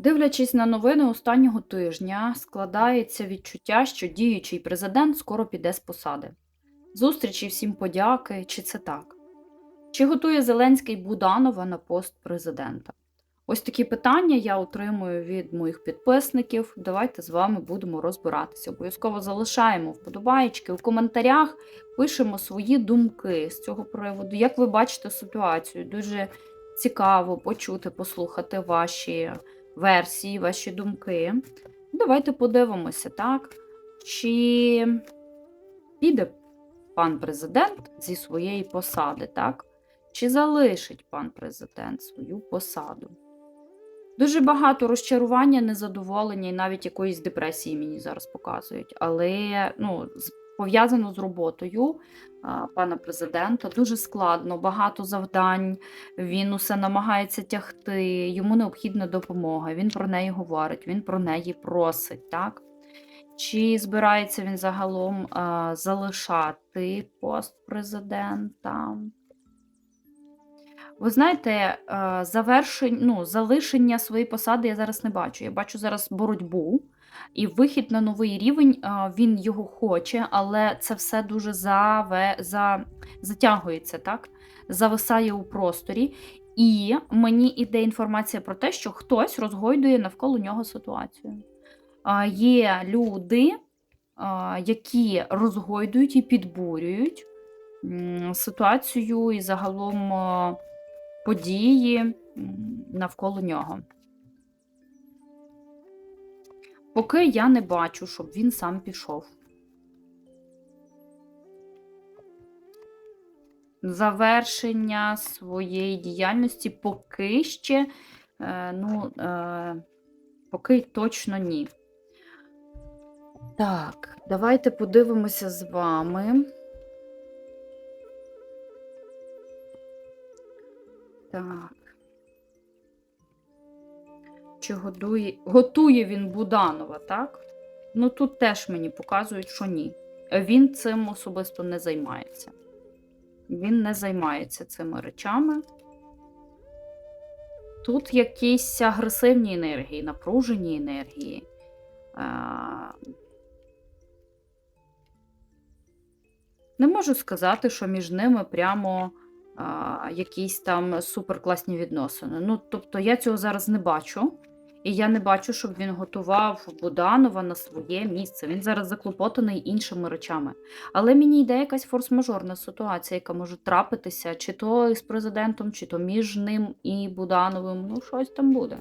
Дивлячись на новини останнього тижня, складається відчуття, що діючий президент скоро піде з посади. Зустрічі всім подяки, чи це так? Чи готує Зеленський Буданова на пост президента? Ось такі питання я отримую від моїх підписників. Давайте з вами будемо розбиратися. Обов'язково залишаємо вподобаєчки у коментарях, пишемо свої думки з цього приводу. Як ви бачите ситуацію? Дуже цікаво почути, послухати ваші версії, ваші думки. Давайте подивимося, так? Чи піде пан президент зі своєї посади, так? Чи залишить пан президент свою посаду? Дуже багато розчарування, незадоволення і навіть якоїсь депресії мені зараз показують. Але ну, пов'язано з роботою пана президента дуже складно, багато завдань. Він усе намагається тягти, йому необхідна допомога. Він про неї говорить, він про неї просить. так? Чи збирається він загалом а, залишати пост президента? Ви знаєте, завершень, ну, залишення своєї посади я зараз не бачу. Я бачу зараз боротьбу і вихід на новий рівень. Він його хоче, але це все дуже заве, за, затягується, так? зависає у просторі. І мені іде інформація про те, що хтось розгойдує навколо нього ситуацію. Є люди, які розгойдують і підбурюють ситуацію і загалом події навколо нього. Поки я не бачу, щоб він сам пішов. Завершення своєї діяльності поки ще, е, ну, е, поки точно ні. Так, давайте подивимося з вами. Так. Чи годує, готує він Буданова, так? Ну тут теж мені показують, що ні. Він цим особисто не займається. Він не займається цими речами. Тут якісь агресивні енергії, напружені енергії. Не можу сказати, що між ними прямо якісь там суперкласні відносини. Ну, тобто я цього зараз не бачу. І я не бачу, щоб він готував Буданова на своє місце. Він зараз заклопотаний іншими речами. Але мені йде якась форс-мажорна ситуація, яка може трапитися, чи то із президентом, чи то між ним і Будановим. Ну, щось там буде.